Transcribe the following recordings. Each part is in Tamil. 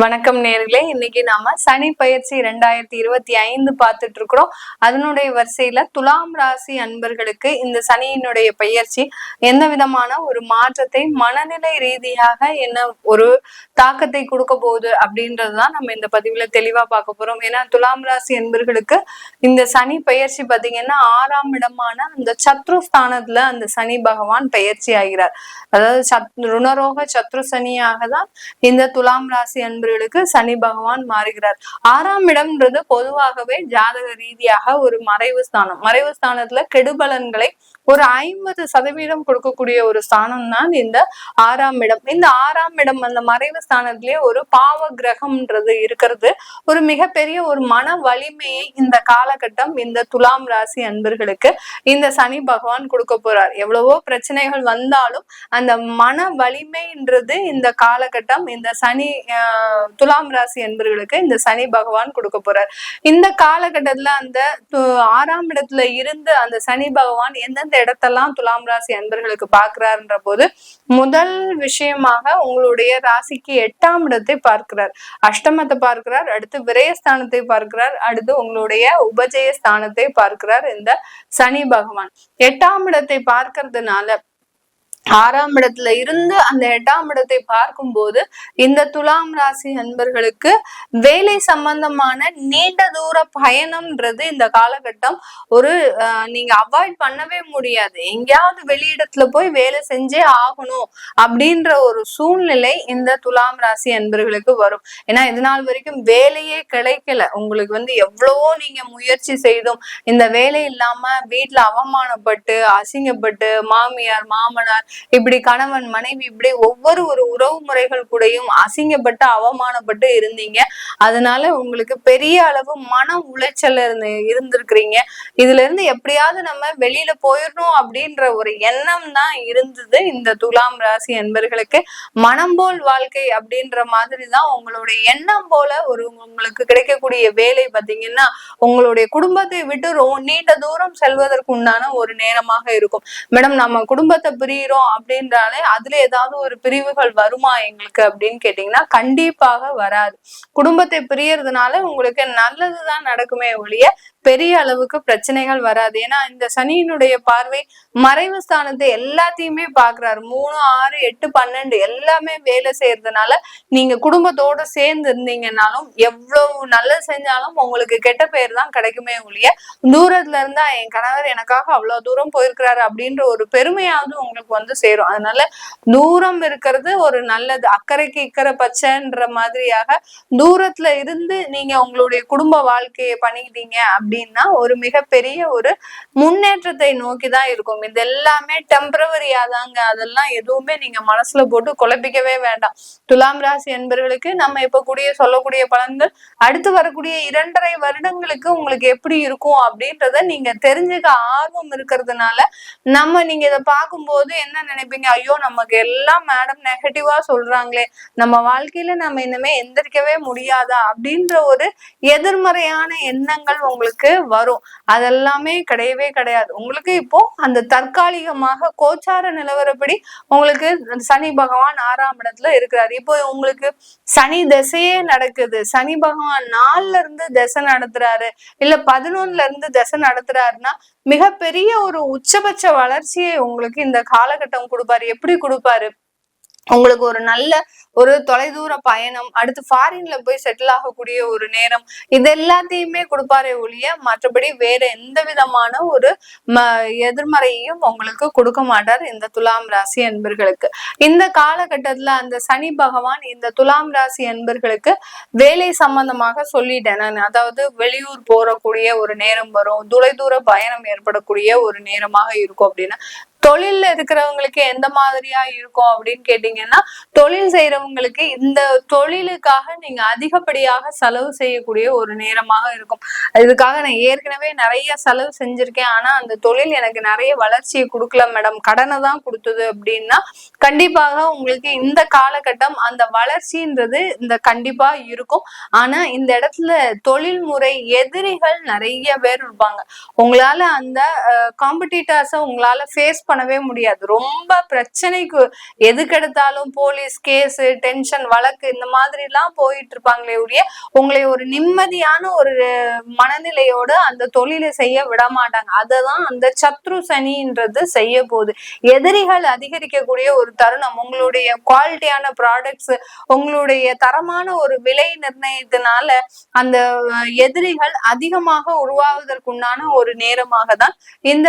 வணக்கம் நேர்களே. இன்னைக்கு நாம சனி பயிற்சி ரெண்டாயிரத்தி இருபத்தி ஐந்து பார்த்துட்டு இருக்கிறோம். அதனுடைய வரிசையில துலாம் ராசி அன்பர்களுக்கு இந்த சனியினுடைய பயிற்சி எந்த விதமான ஒரு மாற்றத்தை மனநிலை ரீதியாக என்ன ஒரு தாக்கத்தை கொடுக்க போகுது அப்படின்றதுதான் நம்ம இந்த பதிவுல தெளிவா பார்க்க போறோம். ஏன்னா துலாம் ராசி அன்பர்களுக்கு இந்த சனி பயிற்சி பாத்தீங்கன்னா ஆறாம் இடமான அந்த சத்ரு ஸ்தானத்துல அந்த சனி பகவான் பயிற்சி ஆகிறார். அதாவது சத் ருணரோக சத்ரு சனியாக தான் இந்த துலாம் ராசி அன்பர்களுக்கு சனி பகவான் மாறுகிறார். ஆறாம் இடம்ன்றது பொதுவாகவே ஜாதக ரீதியாக ஒரு மறைவு ஸ்தானம். மறைவு ஸ்தானத்துல கெடுபலன்களை ஒரு ஐம்பது சதவீதம் கொடுக்கக்கூடிய ஒரு ஸ்தானம் தான் இந்த ஆறாம் இடம். இந்த ஆறாம் இடம் அந்த மறைவு ஸ்தானத்திலே ஒரு பாவ கிரகம்ன்றது இருக்கிறது. ஒரு மிகப்பெரிய ஒரு மன வலிமையை இந்த காலகட்டம் இந்த துலாம் ராசி அன்பர்களுக்கு இந்த சனி பகவான் கொடுக்க போறார். எவ்வளவோ பிரச்சனைகள் வந்தாலும் அந்த மன வலிமைன்றது இந்த காலகட்டம் இந்த சனி ஆஹ், துலாம் ராசி அன்பர்களுக்கு இந்த சனி பகவான் கொடுக்க போறார். இந்த காலகட்டத்துல அந்த ஆறாம் இடத்துல இருந்து அந்த சனி பகவான் எந்தெந்த இடத்தெல்லாம் துலாம் ராசி அன்பர்களுக்கு பார்க்கிறாருன்ற போது முதல் விஷயமாக உங்களுடைய ராசிக்கு எட்டாம் இடத்தை பார்க்கிறார். அஷ்டமத்தை பார்க்கிறார் அடுத்து விரயஸ்தானத்தை பார்க்கிறார் அடுத்து உங்களுடைய உபஜய ஸ்தானத்தை பார்க்கிறார் இந்த சனி பகவான். எட்டாம் இடத்தை பார்க்கறதுனால ஆறாம் இடத்துல இருந்து அந்த எட்டாம் இடத்தை பார்க்கும்போது இந்த துலாம் ராசி அன்பர்களுக்கு வேலை சம்பந்தமான நீண்ட தூர பயணம்ன்றது இந்த காலகட்டம் ஒரு நீங்க அவாய்ட் பண்ணவே முடியாது. எங்கேயாவது வெளியிடத்துல போய் வேலை செஞ்சே ஆகணும் அப்படின்ற ஒரு சூழ்நிலை இந்த துலாம் ராசி அன்பர்களுக்கு வரும். ஏன்னா இது நாள் வரைக்கும் வேலையே கிடைக்கல. உங்களுக்கு வந்து எவ்வளவோ நீங்க முயற்சி செய்தும் இந்த வேலை இல்லாம வீட்டுல அவமானப்பட்டு அசிங்கப்பட்டு மாமியார் மாமனார் இப்படி கணவன் மனைவி இப்படி ஒவ்வொரு ஒரு உறவு முறைகள் கூடயும் அசிங்கப்பட்டு அவமானப்பட்டு இருந்தீங்க. அதனால உங்களுக்கு பெரிய அளவு மன உளைச்சல் இருந்து இருந்திருக்கிறீங்க. இதுல இருந்து எப்படியாவது நம்ம வெளியில போயிடணும் அப்படின்ற ஒரு எண்ணம் தான் இருந்தது இந்த துலாம் ராசி என்பர்களுக்கு மனம் போல் வாழ்க்கை அப்படின்ற மாதிரி தான் உங்களுடைய எண்ணம் போல ஒரு உங்களுக்கு கிடைக்கக்கூடிய வேலை பாத்தீங்கன்னா உங்களுடைய குடும்பத்தை விட்டு ரோ நீண்ட தூரம் செல்வதற்கு உண்டான ஒரு நேரமாக இருக்கும். மேடம் நம்ம குடும்பத்தை பிரியிறோம் அப்படின்றாலே அதுல ஏதாவது ஒரு பிரிவுகள் வருமா எங்களுக்கு அப்படின்னு கேட்டீங்கன்னா கண்டிப்பாக வராது. குடும்பத்தை பிரியறதுனால உங்களுக்கு நல்லதுதான் நடக்குமே ஒழிய பெரிய அளவுக்கு பிரச்சனைகள் வராது. ஏன்னா இந்த சனியினுடைய பார்வை மறைவு ஸ்தானத்தை எல்லாத்தையுமே பாக்குறாரு மூணு ஆறு எட்டு பன்னெண்டு எல்லாமே வேலை செய்யறதுனால நீங்க குடும்பத்தோட சேர்ந்து இருந்தீங்கன்னாலும் எவ்வளவு நல்லது செஞ்சாலும் உங்களுக்கு கெட்ட பேர் தான் கிடைக்குமே ஒழிய தூரத்துல இருந்தா என் கணவர் எனக்காக அவ்வளவு தூரம் போயிருக்கிறாரு அப்படின்ற ஒரு பெருமையாவது உங்களுக்கு வந்து சேரும். அதனால தூரம் இருக்கிறது ஒரு நல்லது. அக்கறைக்கு இக்கரை பச்சைன்ற மாதிரியாக தூரத்துல இருந்து நீங்க உங்களுடைய குடும்ப வாழ்க்கையை பண்ணிக்கிட்டீங்க அப்படின்னா ஒரு மிகப்பெரிய ஒரு முன்னேற்றத்தை நோக்கி தான் இருக்கும். இது எல்லாமே டெம்பரவரியா தாங்க அதெல்லாம் எதுவுமே நீங்க மனசுல போட்டு குழப்பிக்கவே வேண்டாம். துலாம் ராசி என்பவர்களுக்கு நம்ம இப்ப கூடிய சொல்லக்கூடிய பலன்கள் அடுத்து வரக்கூடிய இரண்டரை வருடங்களுக்கு உங்களுக்கு எப்படி இருக்கும் அப்படின்றத நீங்க தெரிஞ்சுக்க ஆர்வம் இருக்கிறதுனால நம்ம நீங்க இதை பார்க்கும்போது என்ன நினைப்பீங்க? ஐயோ நமக்கு எல்லாம் மேடம் நெகட்டிவா சொல்றாங்களே. நம்ம வாழ்க்கையில நம்ம இனிமே எந்திரிக்கவே முடியாதா? அப்படின்ற ஒரு எதிர்மறையான எண்ணங்கள் உங்களுக்கு வரும். அதெல்லாமே கிடையவே கிடையாது. உங்களுக்கு இப்போ அந்த தற்காலிகமாக கோச்சார நிலவரப்படி உங்களுக்கு சனி பகவான் ஆறாம் இடத்துல இருக்கிறாரு. இப்போ உங்களுக்கு சனி திசையே நடக்குது. சனி பகவான் நாலுல இருந்து திசை நடத்துறாரு. இல்ல பதினொன்னுல இருந்து திசை நடத்துறாருன்னா மிகப்பெரிய ஒரு உச்சபட்ச வளர்ச்சியை உங்களுக்கு இந்த காலகட்டம் கொடுப்பாரு. எப்படி கொடுப்பாரு? உங்களுக்கு ஒரு நல்ல ஒரு தொலைதூர பயணம் அடுத்து ஃபாரின்ல போய் செட்டில் ஆகக்கூடிய ஒரு நேரம் இது எல்லாத்தையுமே கொடுப்பாரே ஒழிய மற்றபடி வேற எந்த விதமான ஒரு ம எதிர்மறையையும் உங்களுக்கு கொடுக்க மாட்டார் இந்த துலாம் ராசி அன்பர்களுக்கு. இந்த காலகட்டத்துல அந்த சனி பகவான் இந்த துலாம் ராசி அன்பர்களுக்கு வேலை சம்பந்தமாக சொல்லிட்டேன் நான். அதாவது வெளியூர் போறக்கூடிய ஒரு நேரம் வரும் தொலைதூர பயணம் ஏற்படக்கூடிய ஒரு நேரமாக இருக்கும் அப்படின்னா தொழில்ல இருக்கிறவங்களுக்கு எந்த மாதிரியா இருக்கும் அப்படின்னு கேட்டீங்கன்னா தொழில் செய்யறவங்களுக்கு இந்த தொழிலுக்காக நீங்க அதிகப்படியாக செலவு செய்யக்கூடிய ஒரு நேரமாக இருக்கும். இதுக்காக நான் ஏற்கனவே நிறைய செலவு செஞ்சிருக்கேன். ஆனா அந்த தொழில் எனக்கு நிறைய வளர்ச்சியை கொடுக்கல மேடம். கடனை தான் கொடுத்தது அப்படின்னா கண்டிப்பாக உங்களுக்கு இந்த காலகட்டம் அந்த வளர்ச்சின்றது இந்த கண்டிப்பா இருக்கும். ஆனா இந்த இடத்துல தொழில்முறை எதிரிகள் நிறைய பேர் இருப்பாங்க. உங்களால அந்த காம்படிட்டர்ஸை உங்களால ஃபேஸ் பண்ணவே முடியாது. ரொம்ப பிரச்சனைக்கு எதுக்கெடுத்தாலும் போலீஸ் கேஸ் டென்ஷன் வழக்கு இந்த மாதிரி எல்லாம் போயிட்டு இருப்பாங்களே உடைய உங்களை ஒரு நிம்மதியான ஒரு மனநிலையோடு அந்த தொழிலை செய்ய விட மாட்டாங்க அததான் அந்த சத்ரு சனின்றது செய்ய போகுது. எதிரிகள் அதிகரிக்கக்கூடிய ஒரு தருணம். உங்களுடைய குவாலிட்டியான ப்ராடக்ட்ஸ் உங்களுடைய தரமான ஒரு விலை நிர்ணயத்தினால அந்த எதிரிகள் அதிகமாக உருவாவதற்குண்டான ஒரு நேரமாக தான் இந்த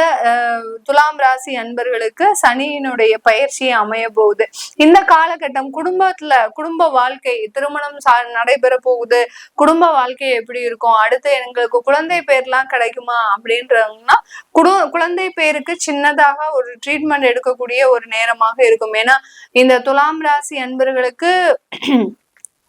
துலாம் ராசி அன்பர்களுக்கு சனியினுடைய பயிற்சி அமைய போகுது. இந்த காலகட்டம் குடும்பத்துல குடும்ப வாழ்க்கை திருமணம் சா- நடைபெற போகுது. குடும்ப வாழ்க்கை எப்படி இருக்கும்? அடுத்து எங்களுக்கு குழந்தை பேர்லாம் கிடைக்குமா? அப்படின்றவங்கன்னா குடு குழந்தை பேருக்கு சின்னதாக ஒரு ட்ரீட்மெண்ட் எடுக்கக்கூடிய ஒரு நேரமாக இருக்கும். ஏன்னா இந்த துலாம் ராசி அன்பர்களுக்கு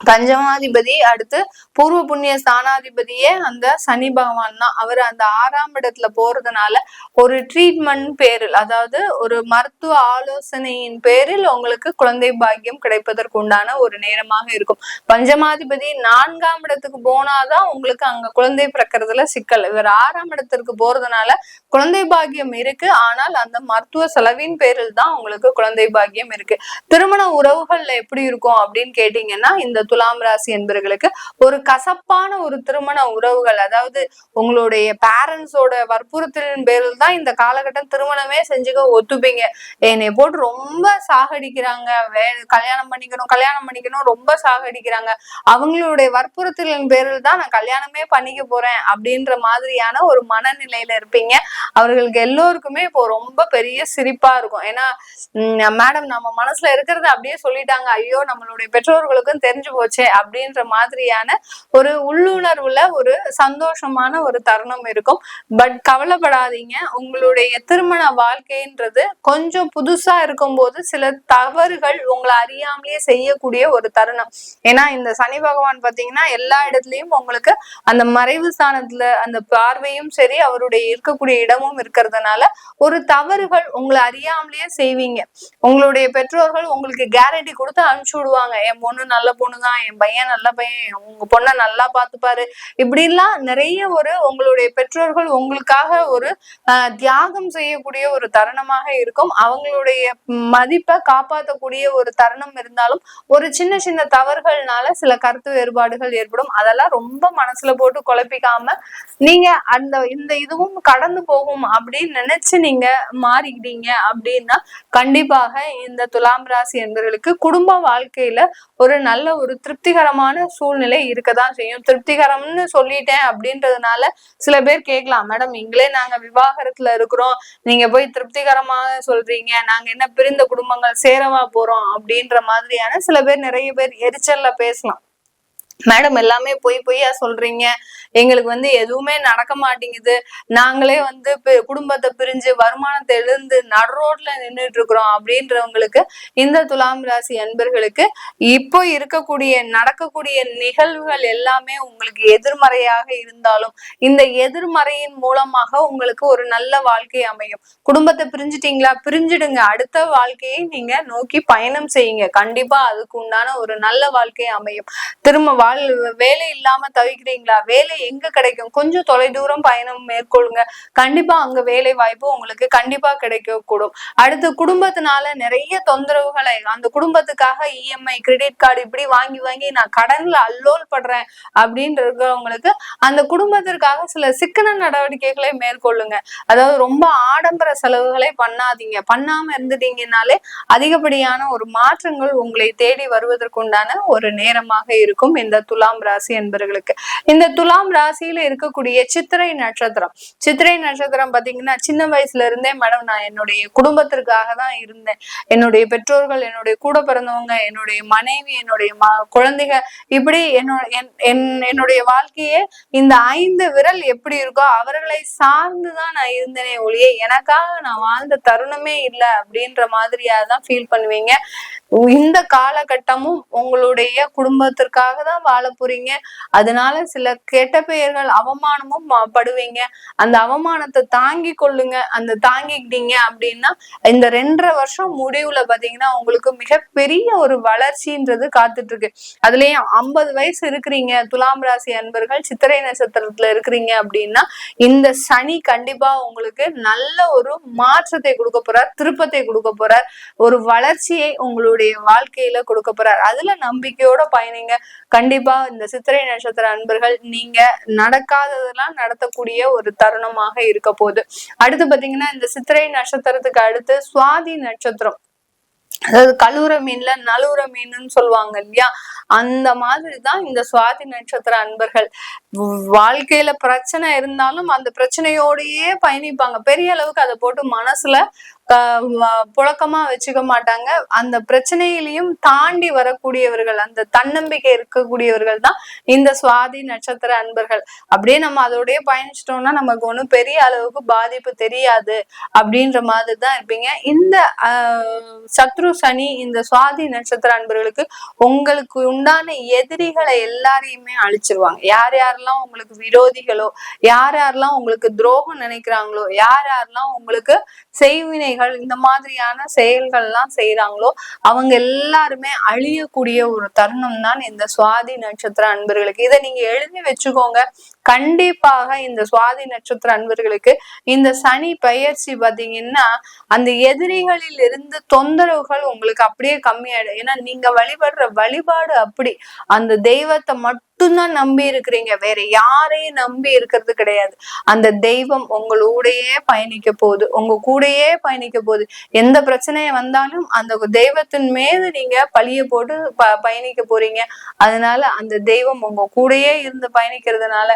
பஞ்சமாதிபதி அடுத்து பூர்வ புண்ணிய ஸ்தானாதிபதியே அந்த சனி பகவான் தான். அவர் அந்த ஆறாம் இடத்துல போறதுனால ஒரு ட்ரீட்மெண்ட் பேரில் அதாவது ஒரு மருத்துவ ஆலோசனையின் பேரில் உங்களுக்கு குழந்தை பாக்கியம் கிடைப்பதற்கு உண்டான ஒரு நேரமாக இருக்கும். பஞ்சமாதிபதி நான்காம் இடத்துக்கு போனாதான் உங்களுக்கு அங்க குழந்தை பிறக்கிறதுல சிக்கல். இவர் ஆறாம் இடத்திற்கு போறதுனால குழந்தை பாக்கியம் இருக்கு. ஆனால் அந்த மருத்துவ செலவின் பேரில் தான் உங்களுக்கு குழந்தை பாக்கியம் இருக்கு. திருமண உறவுகள்ல எப்படி இருக்கும் அப்படின்னு கேட்டீங்கன்னா இந்த துலாம் ராசி என்பவர்களுக்கு ஒரு கசப்பான ஒரு திருமண உறவுகள் அதாவது உங்களுடைய பேரண்ட்ஸோட வற்புறுத்தலின் பேரில் தான் இந்த காலகட்டம் திருமணமே செஞ்சுக்க ஒத்துப்பீங்க. என்னை போட்டு ரொம்ப சாகடிக்கிறாங்க. வே கல்யாணம் பண்ணிக்கணும் கல்யாணம் பண்ணிக்கணும் ரொம்ப சாகடிக்கிறாங்க. அவங்களுடைய வற்புறுத்தலின் பேரில் தான் நான் கல்யாணமே பண்ணிக்க போறேன் அப்படின்ற மாதிரியான ஒரு மனநிலையில இருப்பீங்க. அவர்களுக்கு எல்லோருக்குமே இப்போ ரொம்ப பெரிய சிரிப்பா இருக்கும். ஏன்னா மேடம் நம்ம மனசுல இருக்கிறத அப்படியே சொல்லிட்டாங்க. ஐயோ நம்மளுடைய பெற்றோர்களுக்கும் தெரிஞ்சு போச்சே அப்படின்ற மாதிரியான ஒரு உள்ளுணர்வுல ஒரு சந்தோஷமான ஒரு தருணம் இருக்கும். பட் கவலைப்படாதீங்க. உங்களுடைய திருமண வாழ்க்கைன்றது கொஞ்சம் புதுசா இருக்கும்போது சில தவறுகள் உங்களை அறியாமலேயே செய்யக்கூடிய ஒரு தருணம். ஏன்னா இந்த சனி பகவான் பாத்தீங்கன்னா எல்லா இடத்துலயும் உங்களுக்கு அந்த மறைவு ஸ்தானத்துல அந்த பார்வையும் சரி அவருடைய இருக்கக்கூடிய இடமும் இருக்கிறதுனால ஒரு தவறுகள் உங்களை அறியாமலேயே செய்வீங்க. உங்களுடைய பெற்றோர்கள் உங்களுக்கு கேரண்டி கொடுத்து அனுப்பிச்சு விடுவாங்க. என் பொண்ணு நல்ல பொண்ணு தான் என் பையன் நல்ல பையன் உங்க பொண்ணை நல்லா பார்த்துப்பாரு. இப்படிலாம் நிறைய ஒரு உங்களுடைய பெற்றோர்கள் உங்களுக்காக ஒரு தியாகம் செய்யக்கூடிய ஒரு தருணமாக இருக்கும். அவங்களுடைய மதிப்பை காப்பாற்றக்கூடிய ஒரு தருணம் இருந்தாலும் ஒரு சின்ன சின்ன தவறுகள்னால சில கருத்து வேறுபாடுகள் ஏற்படும். அதெல்லாம் ரொம்ப மனசுல போட்டு குழப்பிக்காம நீங்க அந்த இந்த இதுவும் கடந்து போகும் அப்படின்னு நினைச்சு நீங்க மாறிக்கிட்டீங்க அப்படின்னா கண்டிப்பாக இந்த துலாம் ராசி என்பவர்களுக்கு குடும்ப வாழ்க்கையில ஒரு நல்ல ஒரு திருப்திகரமான சூழ்நிலை இருக்கதான் செய்யும். திருப்திகரம்னு சொல்லிட்டேன் அப்படின்றதுனால சில பேர் கேட்கலாம் மேடம் இங்களே நாங்க விவாகரத்துல இருக்கிறோம். நீங்க போய் திருப்திகரமாக சொல்றீங்க. நாங்க என்ன பிரிந்த குடும்பங்கள் சேரவா போறோம்? அப்படின்ற மாதிரியான சில பேர் நிறைய பேர் எரிச்சல்ல பேசலாம். மேடம் எல்லாமே போய் பொய்யா சொல்றீங்க. எங்களுக்கு வந்து எதுவுமே நடக்க மாட்டேங்குது. நாங்களே வந்து குடும்பத்தை பிரிஞ்சு வருமானத்தை எழுந்து நடுரோட்ல நின்றுட்டு இருக்கிறோம் அப்படின்றவங்களுக்கு இந்த துலாம் ராசி அன்பர்களுக்கு இப்போ இருக்கக்கூடிய நடக்கக்கூடிய நிகழ்வுகள் எல்லாமே உங்களுக்கு எதிர்மறையாக இருந்தாலும் இந்த எதிர்மறையின் மூலமாக உங்களுக்கு ஒரு நல்ல வாழ்க்கை அமையும். குடும்பத்தை பிரிஞ்சுட்டீங்களா? பிரிஞ்சிடுங்க. அடுத்த வாழ்க்கையை நீங்க நோக்கி பயணம் செய்யுங்க. கண்டிப்பா அதுக்கு உண்டான ஒரு நல்ல வாழ்க்கை அமையும். திரும்ப வாழ் வேலை இல்லாம தவிக்கிறீங்களா? வேலை எங்க கிடைக்கும்? கொஞ்சம் தொலைதூரம் பயணம் மேற்கொள்ளுங்க. கண்டிப்பா அங்க வேலை வாய்ப்பு உங்களுக்கு கண்டிப்பா கிடைக்க கூடும். அடுத்து குடும்பத்தினால நிறைய தொந்தரவுகளை அந்த குடும்பத்துக்காக இஎம்ஐ கிரெடிட் கார்டு இப்படி வாங்கி வாங்கி நான் கடன்ல அல்லோல் படுறேன் அப்படின்னு இருக்கிறவங்களுக்கு அந்த குடும்பத்திற்காக சில சிக்கன நடவடிக்கைகளை மேற்கொள்ளுங்க. அதாவது ரொம்ப ஆடம்பர செலவுகளை பண்ணாதீங்க. பண்ணாம இருந்துட்டீங்கனாலே அதிகப்படியான ஒரு மாற்றங்கள் உங்களை தேடி வருவதற்குண்டான ஒரு நேரமாக இருக்கும். இந்த துலாம் ராசி என்பவர்களுக்கு இந்த துலாம் ராசியில இருக்கக்கூடிய சித்திரை நட்சத்திரம். சித்திரை நட்சத்திரம் பாத்தீங்கன்னா சின்ன வயசுல இருந்தே மேடம் நான் என்னுடைய குடும்பத்திற்காக தான் இருந்தேன். என்னுடைய பெற்றோர்கள் என்னுடைய கூட பிறந்தவங்க என்னுடைய மனைவி என்னுடைய ம குழந்தைகள் இப்படி என்னோட என்- என்னுடைய வாழ்க்கையே இந்த ஐந்து விரல் எப்படி இருக்கோ அவர்களை சார்ந்துதான் நான் இருந்தேனே ஒழிய எனக்காக நான் வாழ்ந்த தருணமே இல்லை அப்படின்ற மாதிரியா தான் ஃபீல் பண்ணுவீங்க. இந்த காலகட்டமும் உங்களுடைய குடும்பத்திற்காக தான் வாழ போறீங்க. அதனால சில கெட்ட பெயர்கள் அவமானமும் படுவீங்க. அந்த அவமானத்தை தாங்கி கொள்ளுங்க. அந்த தாங்கிக்கிட்டீங்க அப்படின்னா இந்த ரெண்டரை வருஷம் முடிவுல பாத்தீங்கன்னா உங்களுக்கு மிகப்பெரிய ஒரு வளர்ச்சின்றது காத்துட்டு இருக்கு அதுலயும் ஐம்பது வயசு இருக்கிறீங்க. துலாம் ராசி அன்பர்கள் சித்திரை நட்சத்திரத்துல இருக்கிறீங்க அப்படின்னா இந்த சனி கண்டிப்பா உங்களுக்கு நல்ல ஒரு மாற்றத்தை கொடுக்க போறார். திருப்பத்தை கொடுக்க போறார். ஒரு வளர்ச்சியை உங்களுடைய வாழ்க்கையில கொடுக்க போறார். அதுல நம்பிக்கையோட பயணிங்க. கண்டிப்பா கண்டிப்பா இந்த சித்திரை நட்சத்திர அன்பர்கள் நீங்க நடக்காததெல்லாம் நடத்தக்கூடிய ஒரு தருணமாக இருக்க போகுது. அடுத்து பாத்தீங்கன்னா இந்த சித்திரை நட்சத்திரத்துக்கு அடுத்து சுவாதி நட்சத்திரம். அதாவது கழுவுற மீன்ல நழுவுற மீனுன்னு சொல்லுவாங்க இல்லையா? அந்த மாதிரிதான் இந்த சுவாதி நட்சத்திர அன்பர்கள். வாழ்க்கையில பிரச்சனை இருந்தாலும் அந்த பிரச்சனையோடயே பயணிப்பாங்க. பெரிய அளவுக்கு அதை போட்டு மனசுல புழக்கமா வச்சுக்க மாட்டாங்க. அந்த பிரச்சனையிலையும் தாண்டி வரக்கூடியவர்கள் அந்த தன்னம்பிக்கை இருக்கக்கூடியவர்கள் தான் இந்த சுவாதி நட்சத்திர அன்பர்கள். அப்படியே நம்ம அதோடய பயணிச்சிட்டோம்னா நமக்கு ஒன்றும் பெரிய அளவுக்கு பாதிப்பு தெரியாது அப்படின்ற மாதிரி தான் இருப்பீங்க. இந்த சத்ரு சனி இந்த சுவாதி நட்சத்திர அன்பர்களுக்கு உங்களுக்கு உண்டான எதிரிகளை எல்லாரையுமே அழிச்சிருவாங்க. யார் யாரெல்லாம் உங்களுக்கு விரோதிகளோ யார் யாரெல்லாம் உங்களுக்கு துரோகம் நினைக்கிறாங்களோ யார் யாரெல்லாம் உங்களுக்கு செய்வினை செய்வினைகள் இந்த மாதிரியான செயல்கள்லாம் செய்யறாங்களோ அவங்க எல்லாருமே அழியக்கூடிய ஒரு தருணம் தான் இந்த சுவாதி நட்சத்திர அன்பர்களுக்கு. இதை நீங்க எழுதி வச்சுக்கோங்க. கண்டிப்பாக இந்த சுவாதி நட்சத்திர அன்பர்களுக்கு இந்த சனி பயிற்சி பாத்தீங்கன்னா அந்த எதிரிகளில் இருந்து தொந்தரவுகள் உங்களுக்கு அப்படியே கம்மியாயிடும். ஏன்னா நீங்க வழிபடுற வழிபாடு அப்படி. அந்த தெய்வத்தை மட்டும் மட்டும்தான் நம்பி இருக்கிறீங்க. வேற யாரையும் நம்பி இருக்கிறது கிடையாது. அந்த தெய்வம் உங்களோடையே பயணிக்க போகுது. உங்க கூடயே பயணிக்க போகுது. எந்த பிரச்சனையை வந்தாலும் அந்த தெய்வத்தின் மீது நீங்க பழிய போட்டு ப பயணிக்க போறீங்க. அதனால அந்த தெய்வம் உங்க கூடயே இருந்து பயணிக்கிறதுனால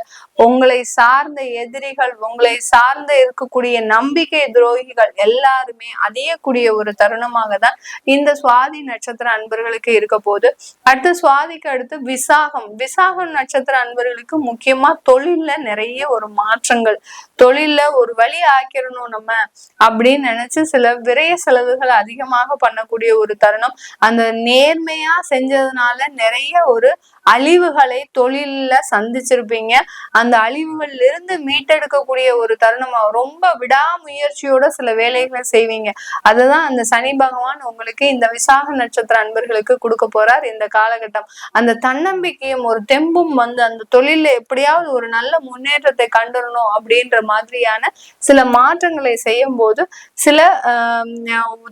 உங்களை சார்ந்த எதிரிகள் உங்களை சார்ந்த இருக்கக்கூடிய நம்பிக்கை துரோகிகள் எல்லாருமே அறியக்கூடிய ஒரு தருணமாக தான் இந்த சுவாதி நட்சத்திர அன்பர்களுக்கு இருக்க போகுது. அடுத்து சுவாதிக்கு அடுத்து விசாகம். விசாகம் நட்சத்திர அன்பர்களுக்கு முக்கியமா தொழில்ல நிறைய ஒரு மாற்றங்கள். தொழில்ல ஒரு வழி ஆக்கிரணும் நம்ம அப்படின்னு நினைச்சு சில விரைய செலவுகள் அதிகமாக பண்ணக்கூடிய ஒரு தருணம். அந்த நேர்மையா செஞ்சதுனால நிறைய ஒரு அழிவுகளை தொழில்ல சந்திச்சிருப்பீங்க. அந்த அழிவுகள்ல இருந்து மீட்டெடுக்கக்கூடிய ஒரு தருணமா. ரொம்ப விடாமுயற்சியோட சில வேலைகளை செய்வீங்க. அதுதான் அந்த சனி பகவான் உங்களுக்கு இந்த விசாக நட்சத்திர அன்பர்களுக்கு கொடுக்க போறார் இந்த காலகட்டம். அந்த தன்னம்பிக்கையும் ஒரு தெம்பும் வந்து அந்த தொழில எப்படியாவது ஒரு நல்ல முன்னேற்றத்தை கண்டுடணும் அப்படின்ற மாதிரியான சில மாற்றங்களை செய்யும் போது சில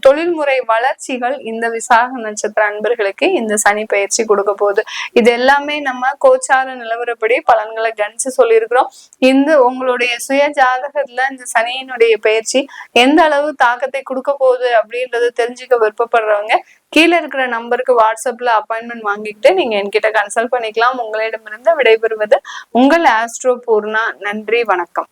தொழில்முறை வளர்ச்சிகள் இந்த விசாக நட்சத்திர அன்பர்களுக்கு இந்த சனி பயிற்சி கொடுக்க போகுது. இதெல்லாம் எல்லாமே நம்ம கோச்சார நிலவரப்படி பலன்களை கணிச்சு சொல்லியிருக்கிறோம். இந்த உங்களுடைய சுய ஜாதகத்துல இந்த சனியினுடைய பயிற்சி எந்த அளவு தாக்கத்தை கொடுக்க போகுது அப்படின்றத தெரிஞ்சுக்க விருப்பப்படுறவங்க கீழே இருக்கிற நம்பருக்கு வாட்ஸ்அப்ல அப்பாயின்மெண்ட் வாங்கிக்கிட்டு நீங்க என்கிட்ட கன்சல்ட் பண்ணிக்கலாம். உங்களிடமிருந்து விடைபெறுவது உங்கள் ஆஸ்ட்ரோ பூர்ணா. நன்றி வணக்கம்.